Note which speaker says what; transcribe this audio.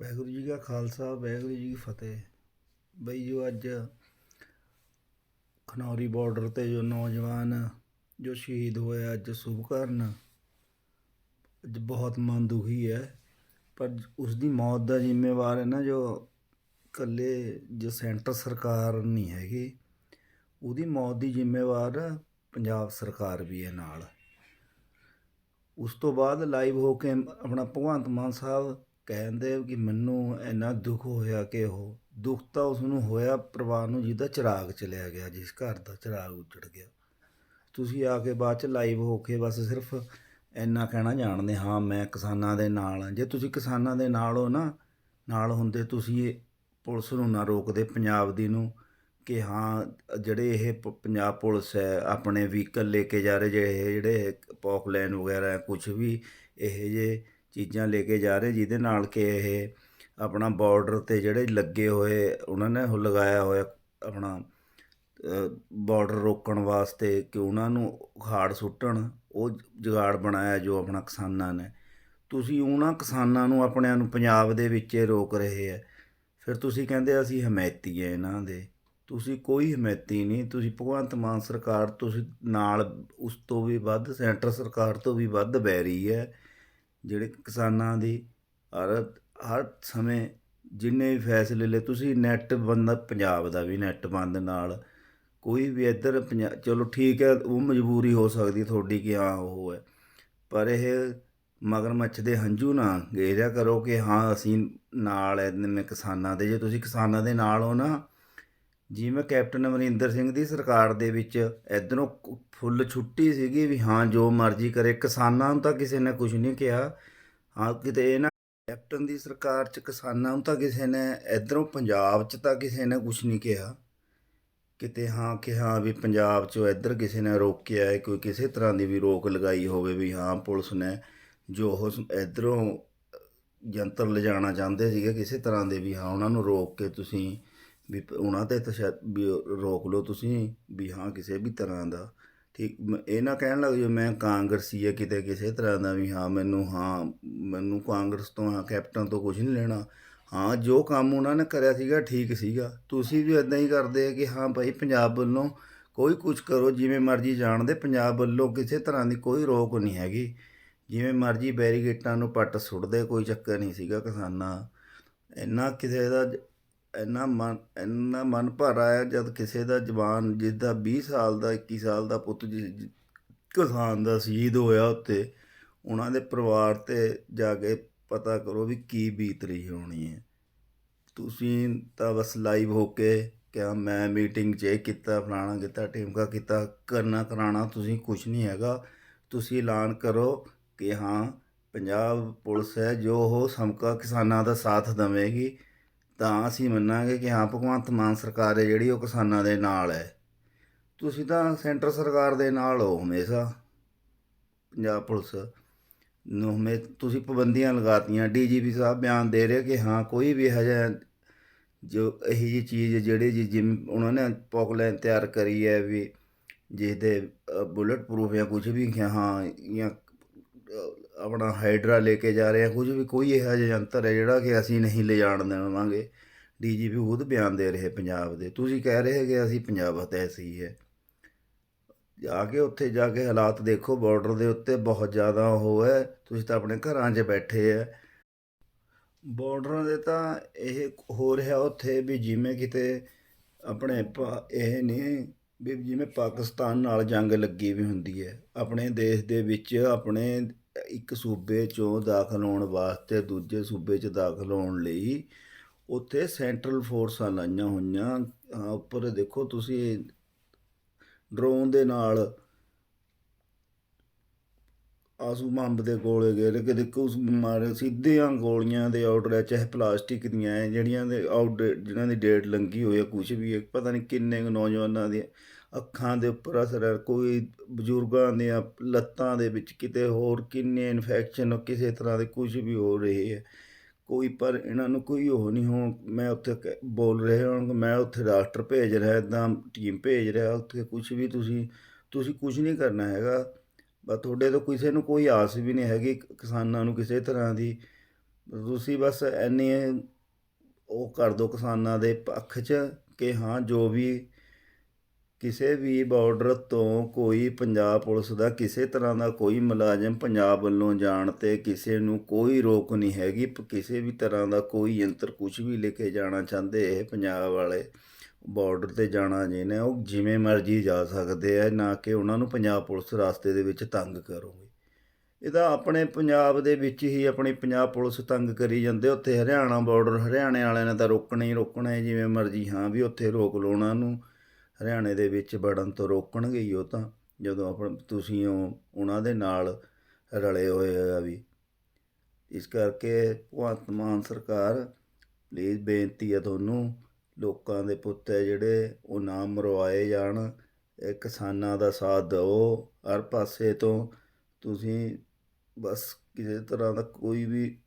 Speaker 1: ਵਾਹਿਗੁਰੂ ਜੀ ਕਾ ਖਾਲਸਾ, ਵਾਹਿਗੁਰੂ ਜੀ ਕੀ ਫਤਿਹ। ਬਈ ਜੋ ਅੱਜ ਖਨੌਰੀ ਬਾਰਡਰ ਤੇ ਜੋ ਨੌਜਵਾਨ ਜੋ ਸ਼ਹੀਦ ਹੋਇਆ ਅੱਜ ਸੁਭਕਰਨ ਅੱਜ ਬਹੁਤ ਮਨ ਦੁਖੀ ਹੈ। ਪਰ ਉਸ ਦੀ ਮੌਤ ਦਾ ਜ਼ਿੰਮੇਵਾਰ ਹੈ ਨਾ ਜੋ ਇਕੱਲੇ ਜੋ ਸੈਂਟਰ ਸਰਕਾਰ ਨਹੀਂ ਹੈਗੀ, ਉਹਦੀ ਮੌਤ ਦੀ ਜ਼ਿੰਮੇਵਾਰ ਪੰਜਾਬ ਸਰਕਾਰ ਵੀ ਹੈ ਨਾਲ। ਉਸ ਤੋਂ ਬਾਅਦ ਲਾਈਵ ਹੋ ਕੇ ਆਪਣਾ ਭਗਵੰਤ ਮਾਨ ਸਾਹਿਬ ਕਹਿੰਦੇ ਕਿ ਮੈਨੂੰ ਇੰਨਾ ਦੁੱਖ ਹੋਇਆ ਕਿ ਉਹ ਦੁੱਖ ਤਾਂ ਉਸ ਨੂੰ ਹੋਇਆ ਪਰਿਵਾਰ ਨੂੰ ਜਿਹਦਾ ਚਿਰਾਗ ਚਲਿਆ ਗਿਆ, ਜਿਸ ਘਰ ਦਾ ਚਿਰਾਗ ਉੱਜੜ ਗਿਆ। ਤੁਸੀਂ ਆ ਕੇ ਬਾਅਦ ਚ ਲਾਈਵ ਹੋ ਕੇ ਬਸ ਸਿਰਫ ਇੰਨਾ ਕਹਿਣਾ ਜਾਣਦੇ, ਹਾਂ ਮੈਂ ਕਿਸਾਨਾਂ ਦੇ ਨਾਲ ਹਾਂ। ਜੇ ਤੁਸੀਂ ਕਿਸਾਨਾਂ ਦੇ ਨਾਲ ਹੋ ਨਾ, ਨਾਲ ਹੁੰਦੇ ਤੁਸੀਂ ਇਹ ਪੁਲਿਸ ਨੂੰ ਨਾ ਰੋਕਦੇ, ਪੰਜਾਬ ਦੀ ਨੂੰ ਕਿ ਹਾਂ ਜਿਹੜੇ ਇਹ ਪ- ਪੰਜਾਬ ਪੁਲਿਸ ਹੈ, ਆਪਣੇ ਵਹੀਕਲ ਲੈ ਕੇ ਜਾ ਰਹੇ ਜਿਹੜੇ ਜਿਹੜੇ ਪੌਕਲੈਨ ਵਗੈਰਾ ਕੁਝ ਵੀ, ਇਹ ਜੇ ਚੀਜ਼ਾਂ ਲੈ ਕੇ ਜਾ ਰਹੇ, ਜਿਹਦੇ ਨਾਲ ਕਿ ਇਹ ਆਪਣਾ ਬਾਰਡਰ ਤੇ ਜਿਹੜੇ ਲੱਗੇ ਹੋਏ, ਉਹਨਾਂ ਨੇ ਉਹ ਲਗਾਇਆ ਹੋਇਆ ਆਪਣਾ ਬਾਰਡਰ ਰੋਕਣ ਵਾਸਤੇ ਕਿ ਉਹਨਾਂ ਨੂੰ ਉਖਾੜ ਸੁੱਟਣ, ਉਹ ਜੁਗਾੜ ਬਣਾਇਆ ਜੋ ਆਪਣਾ ਕਿਸਾਨਾਂ ਨੇ। ਤੁਸੀਂ ਉਹਨਾਂ ਕਿਸਾਨਾਂ ਨੂੰ ਆਪਣਿਆਂ ਨੂੰ ਪੰਜਾਬ ਦੇ ਵਿੱਚ ਹੀ ਰੋਕ ਰਹੇ ਹੈ ਫਿਰ ਤੁਸੀਂ ਕਹਿੰਦੇ ਅਸੀਂ ਹਮਾਇਤੀ ਹੈ ਇਹਨਾਂ ਦੇ। ਤੁਸੀਂ ਕੋਈ ਹਮਾਇਤੀ ਨਹੀਂ, ਤੁਸੀਂ ਭਗਵੰਤ ਮਾਨ ਸਰਕਾਰ ਤੁਸੀਂ ਨਾਲ ਉਸ ਤੋਂ ਵੀ ਵੱਧ, ਸੈਂਟਰ ਸਰਕਾਰ ਤੋਂ ਵੀ ਵੱਧ ਬੈਰੀ ਹੈ। ਜਿਹੜੇ ਕਿਸਾਨਾਂ ਦੀ ਹਰ ਹਰ ਸਮੇਂ ਜਿੰਨੇ ਵੀ ਫੈਸਲੇ ਲਏ, ਤੁਸੀਂ ਨੈੱਟ ਬੰਦ, ਪੰਜਾਬ ਦਾ ਵੀ ਨੈੱਟ ਬੰਦ ਨਾਲ। ਕੋਈ ਵੀ ਇੱਧਰ ਪੰਜਾ, ਚਲੋ ਠੀਕ ਹੈ, ਉਹ ਮਜਬੂਰੀ ਹੋ ਸਕਦੀ ਤੁਹਾਡੀ ਕਿ ਹਾਂ ਉਹ ਹੈ। ਪਰ ਇਹ ਮਗਰਮੱਛ ਦੇ ਹੰਝੂ ਨਾ ਗੇਰਿਆ ਕਰੋ ਕਿ ਹਾਂ, ਅਸੀਂ ਨਾਲ ਐਨੇ ਕਿਸਾਨਾਂ ਦੇ, ਜੇ ਤੁਸੀਂ ਕਿਸਾਨਾਂ ਦੇ ਨਾਲ ਹੋ ਨਾ ਜਿਵੇਂ ਕੈਪਟਨ ਅਮਰਿੰਦਰ ਸਿੰਘ ਦੀ ਸਰਕਾਰ ਦੇ ਵਿੱਚ ਇਧਰੋਂ ਫੁੱਲ ਛੁੱਟੀ ਸੀਗੀ ਵੀ ਹਾਂ, ਜੋ ਮਰਜ਼ੀ ਕਰੇ। ਕਿਸਾਨਾਂ ਨੂੰ ਤਾਂ ਕਿਸੇ ਨੇ ਕੁਝ ਨਹੀਂ ਕਿਹਾ। ਹਾਂ, ਕਿਤੇ ਇਹ ਨਾ ਕੈਪਟਨ ਦੀ ਸਰਕਾਰ 'ਚ ਕਿਸਾਨਾਂ ਨੂੰ ਤਾਂ ਕਿਸੇ ਨੇ, ਇਧਰੋਂ ਪੰਜਾਬ 'ਚ ਤਾਂ ਕਿਸੇ ਨੇ ਕੁਝ ਨਹੀਂ ਕਿਹਾ। ਕਿਤੇ ਹਾਂ ਕਿ ਹਾਂ ਵੀ ਪੰਜਾਬ 'ਚੋਂ ਇੱਧਰ ਕਿਸੇ ਨੇ ਰੋਕਿਆ ਹੈ, ਕੋਈ ਕਿਸੇ ਤਰ੍ਹਾਂ ਦੀ ਵੀ ਰੋਕ ਲਗਾਈ ਹੋਵੇ ਵੀ ਹਾਂ, ਪੁਲਿਸ ਨੇ ਜੋ ਉਹ ਇੱਧਰੋਂ ਜੰਤਰ ਲਿਜਾਣਾ ਚਾਹੁੰਦੇ ਸੀਗੇ, ਕਿਸੇ ਤਰ੍ਹਾਂ ਦੇ ਵੀ ਹਾਂ, ਉਹਨਾਂ ਨੂੰ ਰੋਕ ਕੇ ਤੁਸੀਂ ਵੀ ਉਹਨਾਂ ਤੇ ਤਸ਼ੱਦ ਵੀ ਰੋਕ ਲਓ ਤੁਸੀਂ ਵੀ ਹਾਂ ਕਿਸੇ ਵੀ ਤਰ੍ਹਾਂ ਦਾ। ਠੀਕ, ਮ- ਇਹ ਨਾ ਕਹਿਣ ਲੱਗ ਜੋ ਮੈਂ ਕਾਂਗਰਸੀ ਹੈ ਕਿਤੇ ਕਿਸੇ ਤਰ੍ਹਾਂ ਦਾ ਵੀ ਹਾਂ, ਮੈਨੂੰ ਹਾਂ, ਮੈਨੂੰ ਕਾਂਗਰਸ ਤੋਂ ਹਾਂ, ਕੈਪਟਨ ਤੋਂ ਕੁਝ ਨਹੀਂ ਲੈਣਾ। ਹਾਂ, ਜੋ ਕੰਮ ਉਹਨਾਂ ਨੇ ਕਰਿਆ ਸੀਗਾ, ਠੀਕ ਸੀਗਾ। ਤੁਸੀਂ ਵੀ ਇਦਾਂ ਹੀ ਕਰਦੇ ਕਿ ਹਾਂ ਭਾਈ ਪੰਜਾਬ ਵੱਲੋਂ ਕੋਈ ਕੁਝ ਕਰੋ, ਜਿਵੇਂ ਮਰਜ਼ੀ ਜਾਣਦੇ, ਪੰਜਾਬ ਵੱਲੋਂ ਕਿਸੇ ਤਰ੍ਹਾਂ ਦੀ ਕੋਈ ਰੋਕ ਨਹੀਂ ਹੈਗੀ। ਜਿਵੇਂ ਮਰਜ਼ੀ ਬੈਰੀਗੇਟਾਂ ਨੂੰ ਪੱਟ ਸੁੱਟਦੇ, ਕੋਈ ਚੱਕਰ ਨਹੀਂ ਸੀਗਾ ਕਿਸਾਨਾਂ। ਇੰਨਾ ਕਿਸੇ ਦਾ ਜ- ਇੰਨਾ ਮਨ ਇੰਨਾ ਮਨ ਭਰ ਆਇਆ ਜਦ ਕਿਸੇ ਦਾ ਜਵਾਨ ਜਿਸਦਾ 20 ਸਾਲ ਦਾ 21 ਸਾਲ ਦਾ ਪੁੱਤ ਜਿ- ਕਿਸਾਨ ਦਾ ਸ਼ਹੀਦ ਹੋਇਆ ਉੱਤੇ, ਉਹਨਾਂ ਦੇ ਪਰਿਵਾਰ ਤੇ ਜਾ ਕੇ ਪਤਾ ਕਰੋ ਵੀ ਕੀ ਬੀਤ ਰਹੀ ਹੋਣੀ ਹੈ। ਤੁਸੀਂ ਤਾਂ ਬਸ ਲਾਈਵ ਹੋ ਕੇ ਕਿਹਾ, ਮੈਂ ਮੀਟਿੰਗ 'ਚ ਇਹ ਕੀਤਾ, ਫਲਾਣਾ ਕੀਤਾ, ਟੀਮਕਾ ਕੀਤਾ, ਕਰਨਾ ਕਰਾਣਾ ਤੁਸੀਂ ਕੁਝ ਨਹੀਂ ਹੈਗਾ। ਤੁਸੀਂ ਐਲਾਨ ਕਰੋ ਕਿ ਹਾਂ, ਪੰਜਾਬ ਪੁਲਿਸ ਹੈ ਜੋ ਉਹ ਸਮਕਾ ਕਿਸਾਨਾਂ ਦਾ ਸਾਥ ਦੇਵੇਗੀ। ਤਾਂ ਅਸੀਂ ਮੰਨਾਂਗੇ ਕਿ ਹਾਂ, ਭਗਵੰਤ ਮਾਨ ਸਰਕਾਰ ਹੈ ਜਿਹੜੀ ਉਹ ਕਿਸਾਨਾਂ ਦੇ ਨਾਲ ਹੈ। ਤੁਸੀਂ ਤਾਂ ਸੈਂਟਰ ਸਰਕਾਰ ਦੇ ਨਾਲ ਹੋ ਹਮੇਸ਼ਾ, ਪੰਜਾਬ ਪੁਲਿਸ। ਨੂੰ ਹਮੇ, ਤੁਸੀਂ ਪਾਬੰਦੀਆਂ ਲਗਾਤੀਆਂ। ਡੀਜੀਪੀ ਸਾਹਿਬ ਬਿਆਨ ਦੇ ਰਹੇ ਕਿ ਹਾਂ, ਕੋਈ ਵੀ ਇਹੋ ਜਿਹਾ ਜੋ ਇਹੋ ਜਿਹੀ ਚੀਜ਼ ਜਿਹੜੇ ਜੀ ਜਿਮ, ਉਹਨਾਂ ਨੇ ਪੌਕਲੈਨ ਤਿਆਰ ਕਰੀ ਹੈ ਵੀ ਜਿਸਦੇ ਬੁਲਟ ਪ੍ਰੂਫ ਜਾਂ ਕੁਝ ਵੀ ਹਾਂ, ਜਾਂ ਆਪਣਾ ਹਾਈਡਰਾ ਲੈ ਕੇ ਜਾ ਰਹੇ ਆ, ਕੁਝ ਵੀ ਕੋਈ ਇਹੋ ਜਿਹਾ ਯੰਤਰ ਹੈ ਜਿਹੜਾ ਕਿ ਅਸੀਂ ਨਹੀਂ ਲਿਜਾਣ ਦੇਵਾਂਗੇ। ਡੀਜੀਪੀ ਖੁਦ ਬਿਆਨ ਦੇ ਰਹੇ ਪੰਜਾਬ ਦੇ। ਤੁਸੀਂ ਕਹਿ ਰਹੇ ਕਿ ਅਸੀਂ ਪੰਜਾਬ ਹਤੈਸੀ ਹੈ। ਜਾ ਕੇ ਉੱਥੇ ਜਾ ਕੇ ਹਾਲਾਤ ਦੇਖੋ ਬਾਰਡਰ ਦੇ ਉੱਤੇ ਬਹੁਤ ਜ਼ਿਆਦਾ ਉਹ ਹੈ। ਤੁਸੀਂ ਤਾਂ ਆਪਣੇ ਘਰਾਂ 'ਚ ਬੈਠੇ ਹੈ ਬਾਰਡਰਾਂ ਦੇ ਤਾਂ ਇਹ ਹੋ ਰਿਹਾ ਉੱਥੇ ਵੀ ਜਿਵੇਂ ਕਿਤੇ ਆਪਣੇ ਪਾ- ਇਹ ਨਹੀਂ ਵੀ ਜਿਵੇਂ ਪਾਕਿਸਤਾਨ ਨਾਲ ਜੰਗ ਲੱਗੀ ਵੀ ਹੁੰਦੀ ਹੈ। ਆਪਣੇ ਦੇਸ਼ ਦੇ ਵਿੱਚ ਆਪਣੇ ਇੱਕ ਸੂਬੇ ਚੋਂ ਦਾਖਲ ਹੋਣ ਵਾਸਤੇ ਦੂਜੇ ਸੂਬੇ 'ਚ ਦਾਖਲ ਹੋਣ ਲਈ ਉੱਥੇ ਸੈਂਟਰਲ ਫੋਰਸਾਂ ਲਾਈਆਂ ਹੋਈਆਂ। ਹਾਂ, ਉੱਪਰ ਦੇਖੋ ਤੁਸੀਂ ਡਰੋਨ ਦੇ ਨਾਲ ਆਸੂ ਬੰਬ ਦੇ ਗੋਲੇ ਗੇਰੇ ਕਿ ਦੇਖੋ ਉਸ ਮਾਰੇ ਸਿੱਧੀਆਂ ਗੋਲੀਆਂ ਦੇ ਆਰਡਰ ਚਾਹੇ ਪਲਾਸਟਿਕ ਦੀਆਂ ਹੈ ਜਿਹੜੀਆਂ ਦੇ ਆਊਟ ਜਿਹਨਾਂ ਦੀ ਡੇਟ ਲੰਗੀ ਹੋਈ ਹੈ ਕੁਝ ਵੀ ਹੈ ਪਤਾ ਨਹੀਂ ਕਿੰਨੇ ਕੁ ਨੌਜਵਾਨਾਂ ਦੀਆਂ ਅੱਖਾਂ ਦੇ ਉੱਪਰ ਅਸਰ ਕੋਈ ਬਜ਼ੁਰਗਾਂ ਦੀਆਂ ਲੱਤਾਂ ਦੇ ਵਿੱਚ ਕਿਤੇ ਹੋਰ ਕਿੰਨੇ ਇਨਫੈਕਸ਼ਨ ਕਿਸੇ ਤਰ੍ਹਾਂ ਦੇ ਕੁਝ ਵੀ ਹੋ ਰਹੇ ਹੈ। ਕੋਈ ਪਰ ਇਹਨਾਂ ਨੂੰ ਕੋਈ ਉਹ ਨਹੀਂ ਹੋਣ। ਮੈਂ ਉੱਥੇ ਕ- ਬੋਲ ਰਹੇ ਹਾਂ ਮੈਂ ਉੱਥੇ ਡਾਕਟਰ ਭੇਜ ਰਿਹਾ, ਇੱਦਾਂ ਟੀਮ ਭੇਜ ਰਿਹਾ, ਉੱਥੇ ਕੁਝ ਵੀ ਤੁਸੀਂ ਤੁਸੀਂ ਕੁਝ ਨਹੀਂ ਕਰਨਾ ਹੈਗਾ। ਬਸ ਤੁਹਾਡੇ ਤੋਂ ਕਿਸੇ ਨੂੰ ਕੋਈ ਆਸ ਵੀ ਨਹੀਂ ਹੈਗੀ ਕਿਸਾਨਾਂ ਨੂੰ ਕਿਸੇ ਤਰ੍ਹਾਂ ਦੀ। ਤੁਸੀਂ ਬਸ ਐਨੀ ਉਹ ਕਰ ਦਿਓ ਕਿਸਾਨਾਂ ਦੇ ਪੱਖ 'ਚ ਕਿ ਹਾਂ ਜੋ ਵੀ ਕਿਸੇ ਵੀ ਬਾਰਡਰ ਤੋਂ ਕੋਈ ਪੰਜਾਬ ਪੁਲਿਸ ਦਾ ਕਿਸੇ ਤਰ੍ਹਾਂ ਦਾ ਕੋਈ ਮੁਲਾਜ਼ਮ ਪੰਜਾਬ ਵੱਲੋਂ ਜਾਣ ਤੇ ਕਿਸੇ ਨੂੰ ਕੋਈ ਰੋਕ ਨਹੀਂ ਹੈਗੀ। ਕਿਸੇ ਵੀ ਤਰ੍ਹਾਂ ਦਾ ਕੋਈ ਯੰਤਰ ਕੁਝ ਵੀ ਲੈ ਕੇ ਜਾਣਾ ਚਾਹੁੰਦੇ ਇਹ ਪੰਜਾਬ ਵਾਲੇ ਬਾਰਡਰ ਤੇ ਜਾਣਾ ਜਿਹਨੇ, ਉਹ ਜਿਵੇਂ ਮਰਜ਼ੀ ਜਾ ਸਕਦੇ ਆ, ਨਾ ਕਿ ਉਹਨਾਂ ਨੂੰ ਪੰਜਾਬ ਪੁਲਿਸ ਰਾਸਤੇ ਦੇ ਵਿੱਚ ਤੰਗ ਕਰੂਗੀ। ਇਹਦਾ ਆਪਣੇ ਪੰਜਾਬ ਦੇ ਵਿੱਚ ਹੀ ਆਪਣੀ ਪੰਜਾਬ ਪੁਲਿਸ ਤੰਗ ਕਰੀ ਜਾਂਦੇ। ਉੱਥੇ ਹਰਿਆਣਾ ਬਾਰਡਰ ਹਰਿਆਣੇ ਵਾਲਿਆਂ ਨੇ ਤਾਂ ਰੋਕਣਾ ਹੀ ਰੋਕਣਾ ਹੈ, ਜਿਵੇਂ ਮਰਜ਼ੀ, ਹਾਂ ਵੀ ਉੱਥੇ ਰੋਕ ਲਓ ਉਹਨਾਂ ਨੂੰ। ਹਰਿਆਣੇ ਦੇ ਵਿੱਚ ਵੜਨ ਤੋਂ ਰੋਕਣਗੇ ਹੀ ਉਹ ਤਾਂ, ਜਦੋਂ ਆਪਣ, ਤੁਸੀਂ ਉਹ, ਉਹਨਾਂ ਦੇ ਨਾਲ ਰਲੇ ਹੋਏ ਆ ਵੀ। ਇਸ ਕਰਕੇ ਭਗਵੰਤ ਮਾਨ ਸਰਕਾਰ ਪਲੀਜ਼ ਬੇਨਤੀ ਹੈ ਤੁਹਾਨੂੰ, ਲੋਕਾਂ ਦੇ ਪੁੱਤ ਹੈ ਜਿਹੜੇ, ਉਹ ਨਾ ਮਰਵਾਏ ਜਾਣ, ਇਹ ਕਿਸਾਨਾਂ ਦਾ ਸਾਥ ਦਿਓ। ਹਰ ਪਾਸੇ ਤੋਂ ਤੁਸੀਂ ਬਸ ਕਿਸੇ ਤਰ੍ਹਾਂ ਦਾ ਕੋਈ ਵੀ